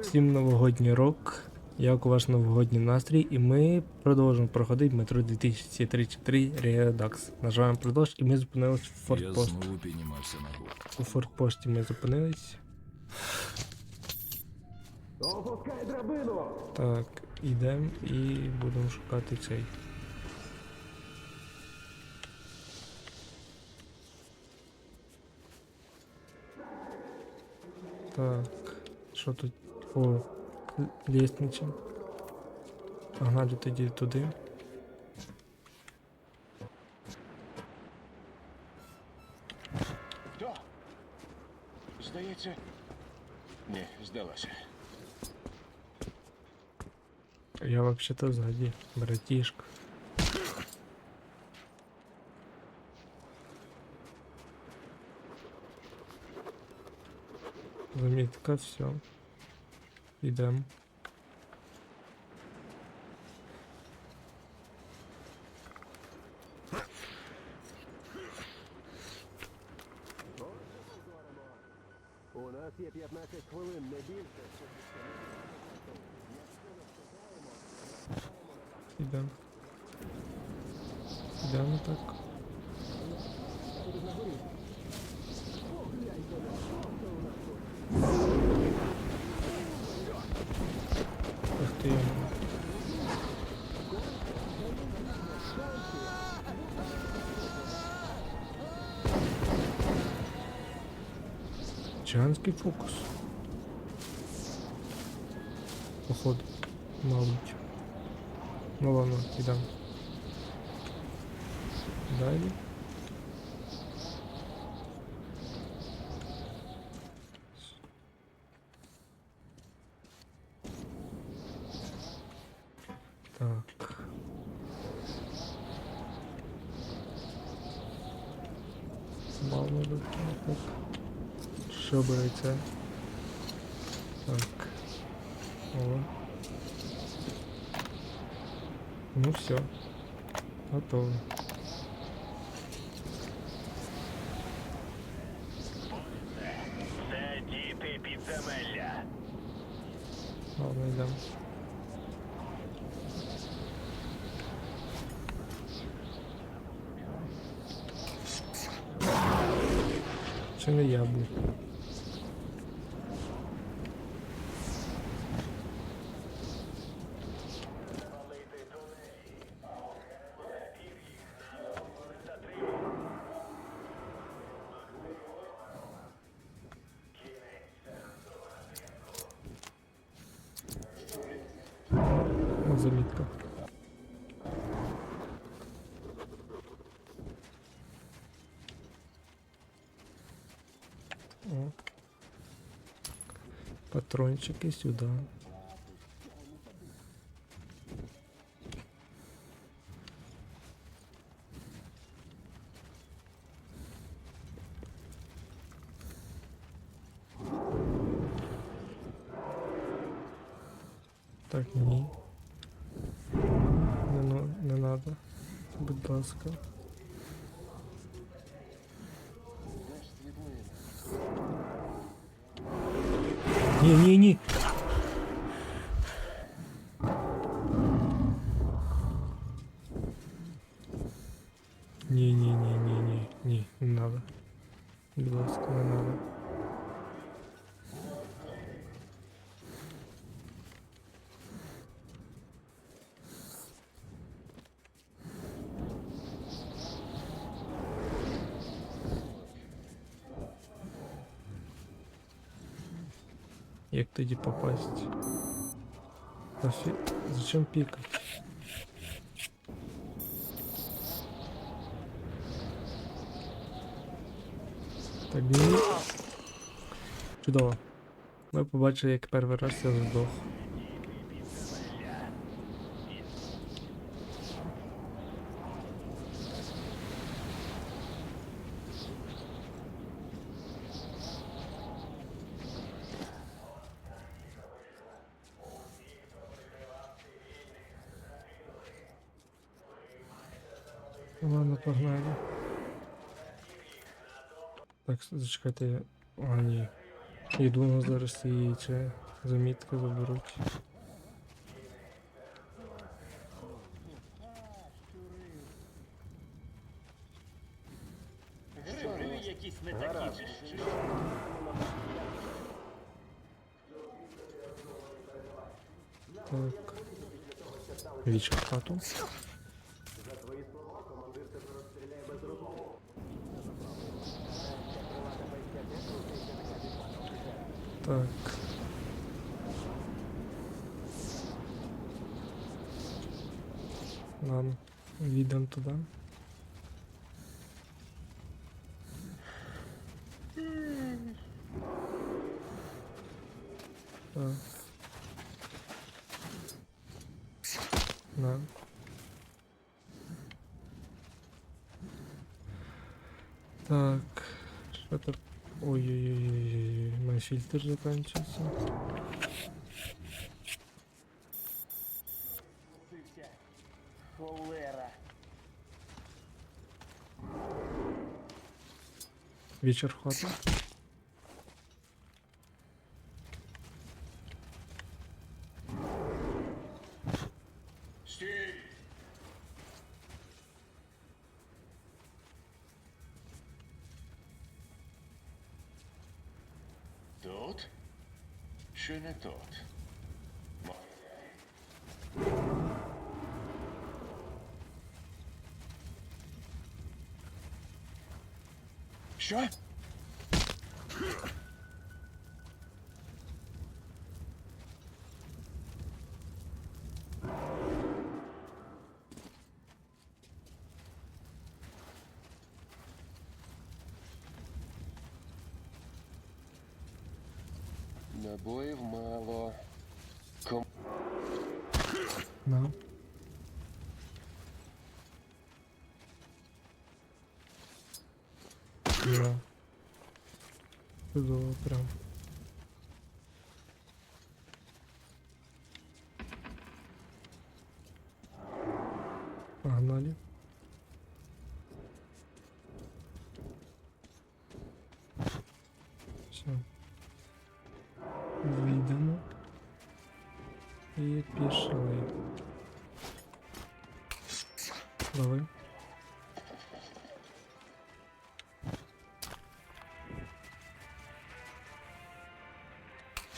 Всім новогодній рок. Як у ваш новогодній настрій? І ми продовжуємо проходити метро 2033 Redux. Нажимаємо продовж і ми зупинились в фортпост. У фортпості ми зупинились. Так, ідемо і будемо шукати цей. Так, що тут? О, л- лестниця. Погнали тоді туди. Хто? Здається. Ні, здалося. Я вообще-то сзади, братишка. Заметка, все. Идем. У нас є 15 хвилин, не більше. Идем. Идем так. Чанський фокус. Походу. Мабуть. Ну ладно, ідемо. Далі. Так. Мало би так. Що береться? Так. О. Ну все. Готово. Патрончики сюда. Так, ні. Не, не надо. Будь ласка. Ні, ні, ні, ні, ні, ні, не надо. Будь ласка, не надо. Як тоді попасть? Нафи... Зачем пікать? Так. Чудово. Ми побачили, як перший раз я здох. Ладно, погнали. Так, зачекайте. А, ні. Йду на зараз і це замітки заберуть. Гриби якісь не такі чи що? Так. Вічка в хату. Так. Ладно, віддам туди. Так. На. Так, что так? Ой-ой-ой, мой фильтр заканчивается. Вечер хвата. Стій! Тут? Чи не тут? Що? Набоїв мало. Ком... На. Да. Чудово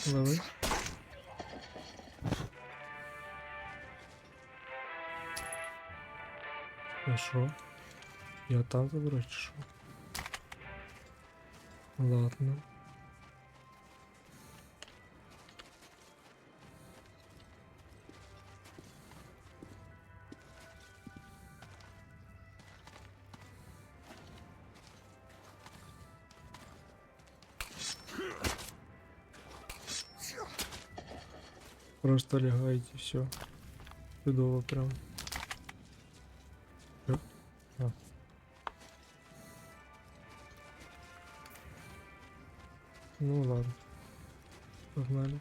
Давай. Ну що? Я там заберу чи що? Ладно. Просто лягайте, все. Чудово прям. Е, а. Ну ладно. Погнали.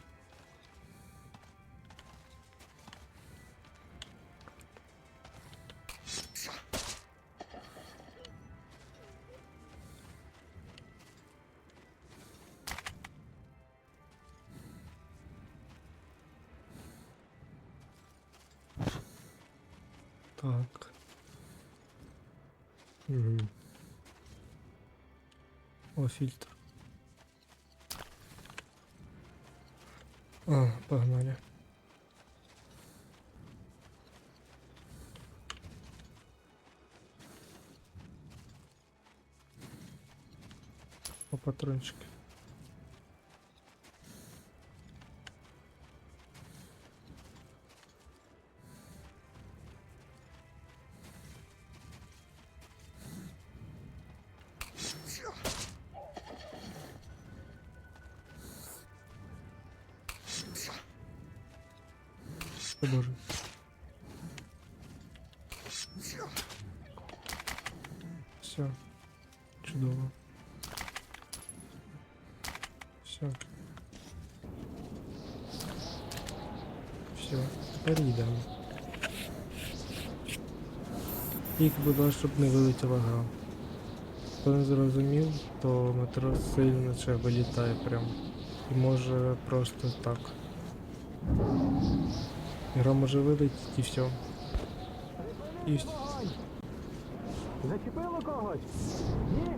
О, фильтр. А, погнали. По патрончике. Тільки, будь ласка, щоб не вилетіла гра. Хто не зрозумів, то метро сильно ще вилітає прям. і може просто так. Гра може вилетіти і все. І. Зачепило когось? Ні?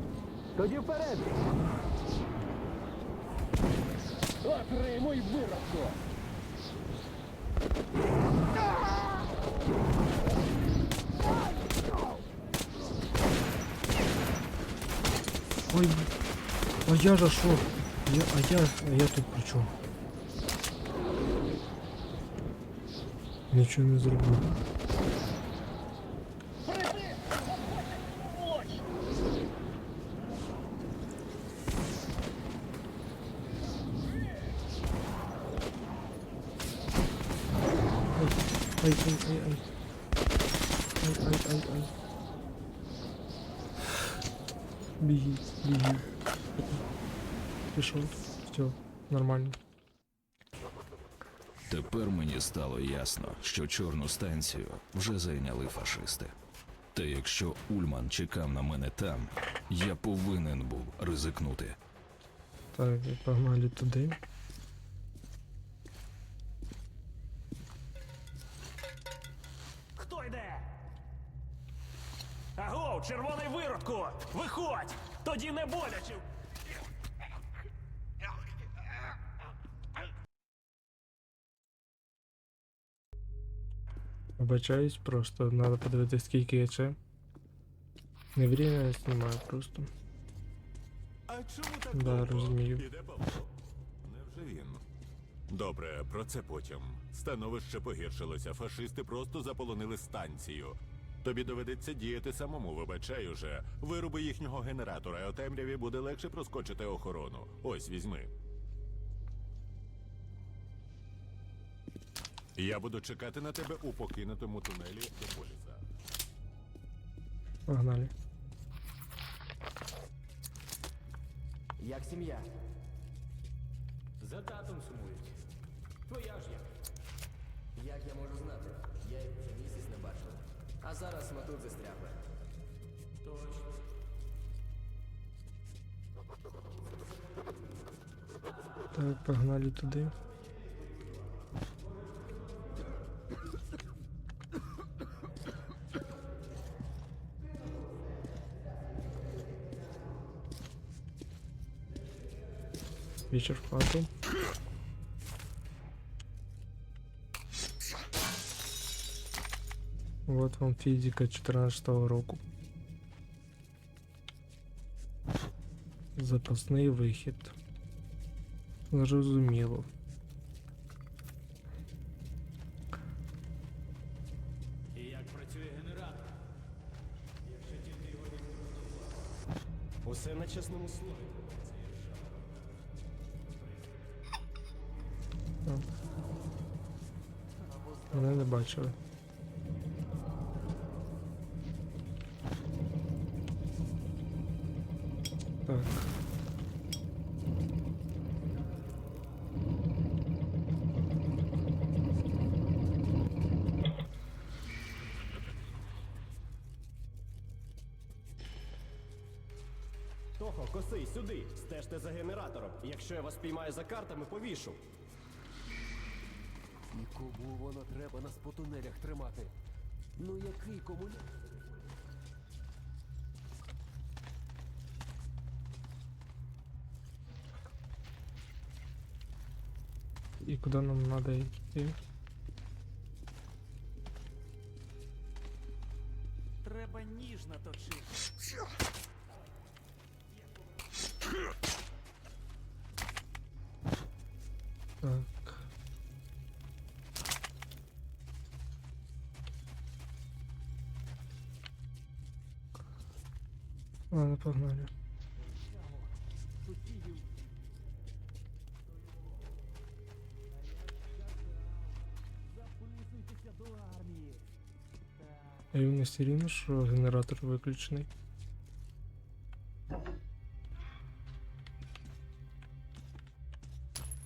Тоді вперед! Отримуй виродку! Ой, а я же шо? Я, а я, а я тут при чому? Нічого не зробив. Нормально. Тепер мені стало ясно, що чорну станцію вже зайняли фашисти. Та якщо Ульман чекав на мене там, я повинен був ризикнути. Так, і погнали туди. Хто йде? Аго, червоний виродку! Виходь! Тоді не боляче! Вибачаюсь, просто треба подивитися, скільки я ще. Не время я знімаю просто. А чому так Да, довго? розумію. Іде Павло. Невже він? Добре, про це потім. Становище погіршилося. Фашисти просто заполонили станцію. Тобі доведеться діяти самому, вибачай уже. Вируби їхнього генератора, а темряві буде легше проскочити охорону. Ось візьми. Я буду чекати на тебе у покинутому тунелі до поліса. Погнали. Як сім'я? За татом сумують. Твоя ж як? Як я можу знати? Я їх вже місяць не бачила. А зараз ми тут застрягли. Точно. Так, погнали туди. Вечір в хату. Вот вам фізика 14 року. Запасний вихід. Зрозуміло. Бачили. Так. Тохо, косий, сюди! Стежте за генератором. Якщо я вас піймаю за картами, повішу. Кому воно треба нас по тунелях тримати? Ну який комуня? І куди нам треба йти? Треба ніжно точити. Так. Ладно, погнали. А він не все рівно, що генератор виключений.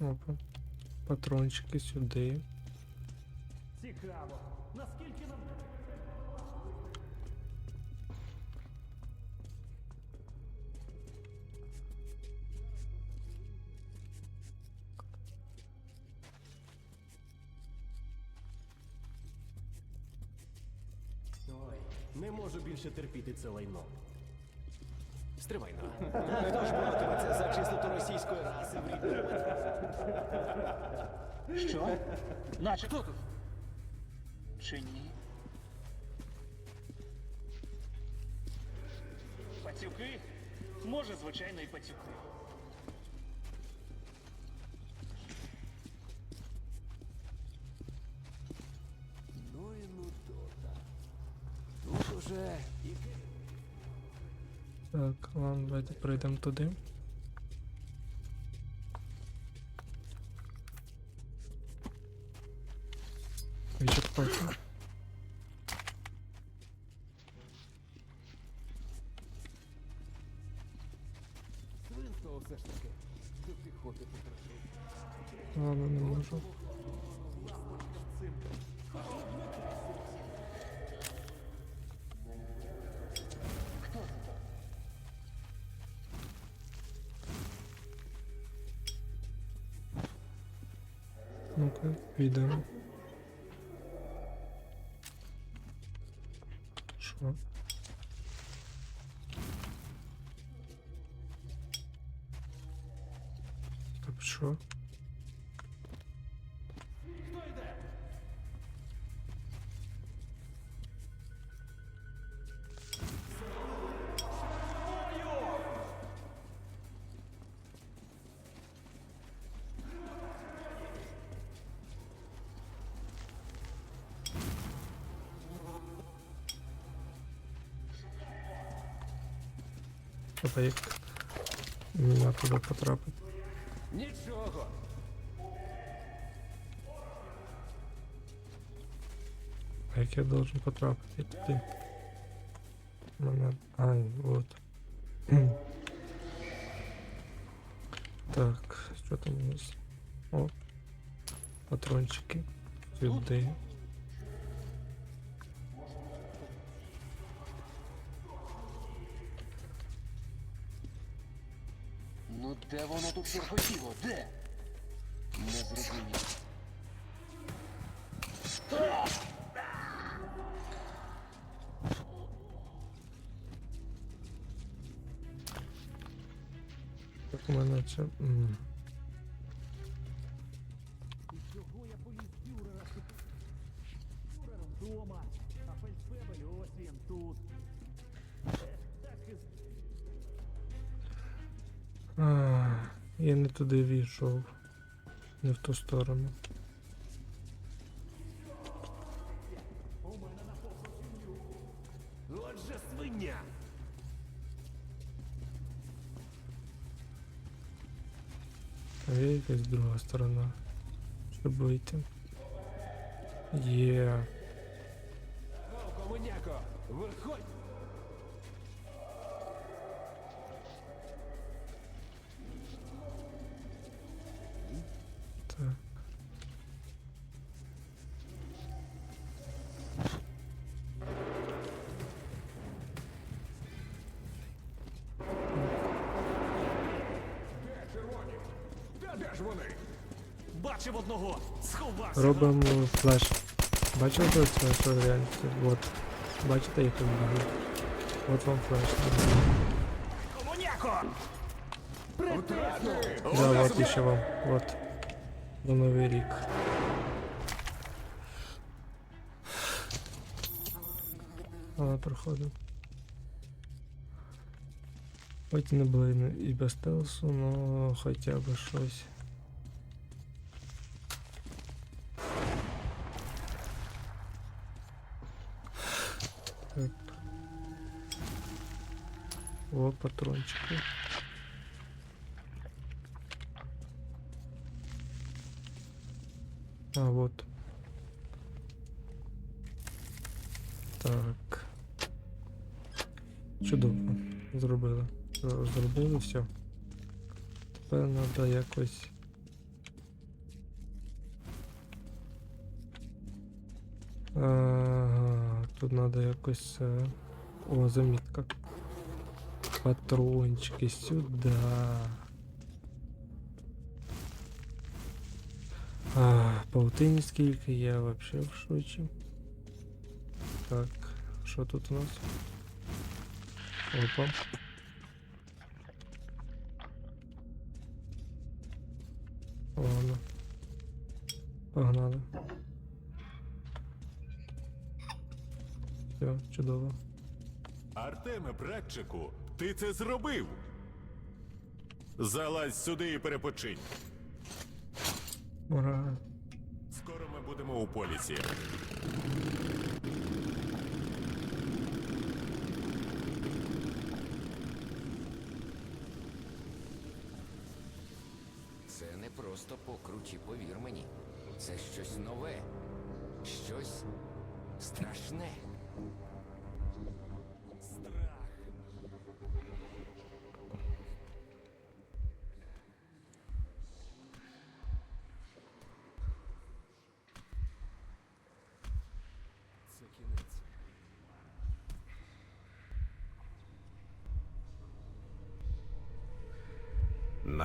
Опа. Патрончики сюди. Цікаво. Наскільки нам більше терпіти це лайно. Стривай на. Хто ж боротиметься за чистоту російської раси в рідному? Що? Наче хто тут? Чи ні? Пацюки? Може, звичайно, і пацюки. Так, ладно, давайте прийдемо туди. Ну-ка, відео. Що? Треба як мене туди потрапити. Нічого. А як я должен потрапити туди? Мене. Ай, вот. так, що там у нас? О. Патрончики. Сюди. Тут шурхотіло? Де? Не зрозумів. Так у мене це. Туди війшов. Не в ту сторону. А є якась друга сторона. Щоб вийти. Є. Комуняко, виходь. Робимо флеш. Бачили тут це що реальність? Вот. Бачите, як він бігають? От вам флеш. Комуняко! Да, вот еще вам. Вот. На Новий рік. Але проходимо. Хоч не були не- і без стелсу, но хоча б щось. О, патрончики. А, вот. Так. Чудово. Зробили. Зробили все. Тепер треба якось. Ага, тут треба якось. е, О, замітка. Патрончики сюди. А, паутині скільки, я вообще в шоці. Так, Що тут у нас? Опа. Ладно. Погнали. Все, чудово. Артеме, братчику, ти це зробив. Залазь сюди і перепочинь. Ура. Скоро ми будемо у полісі. Це не просто покручі, повір мені. Це щось нове, щось страшне.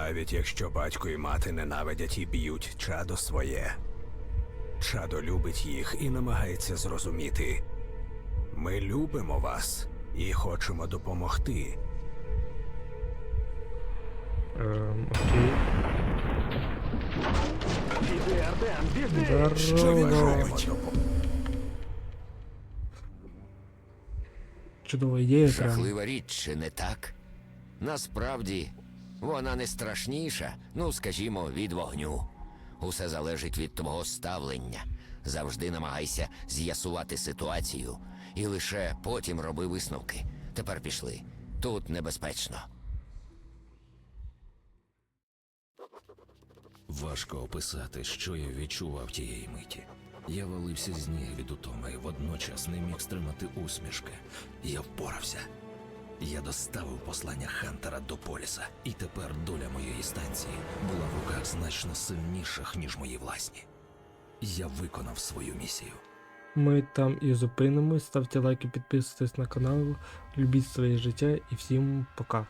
Навіть якщо батько і мати ненавидять і б'ють чадо своє. Чадо любить їх і намагається зрозуміти. Ми любимо вас і хочемо допомогти. Ем, окей. Що Здорово. бажаємо допомогти. Чудова ідея прям. Жахлива річ, чи не так? Насправді, вона не страшніша, ну, скажімо, від вогню. Усе залежить від твого ставлення. Завжди намагайся з'ясувати ситуацію і лише потім роби висновки. Тепер пішли. Тут небезпечно. Важко описати, що я відчував тієї миті. Я валився з ніг від утоми водночас не міг стримати усмішки. Я впорався. Я доставив послання Хантера до Поліса, і тепер доля моєї станції була в руках значно сильніших, ніж мої власні. Я виконав свою місію. Ми там і зупинимось. Ставте лайки, підписуйтесь на канал, любіть своє життя і всім пока.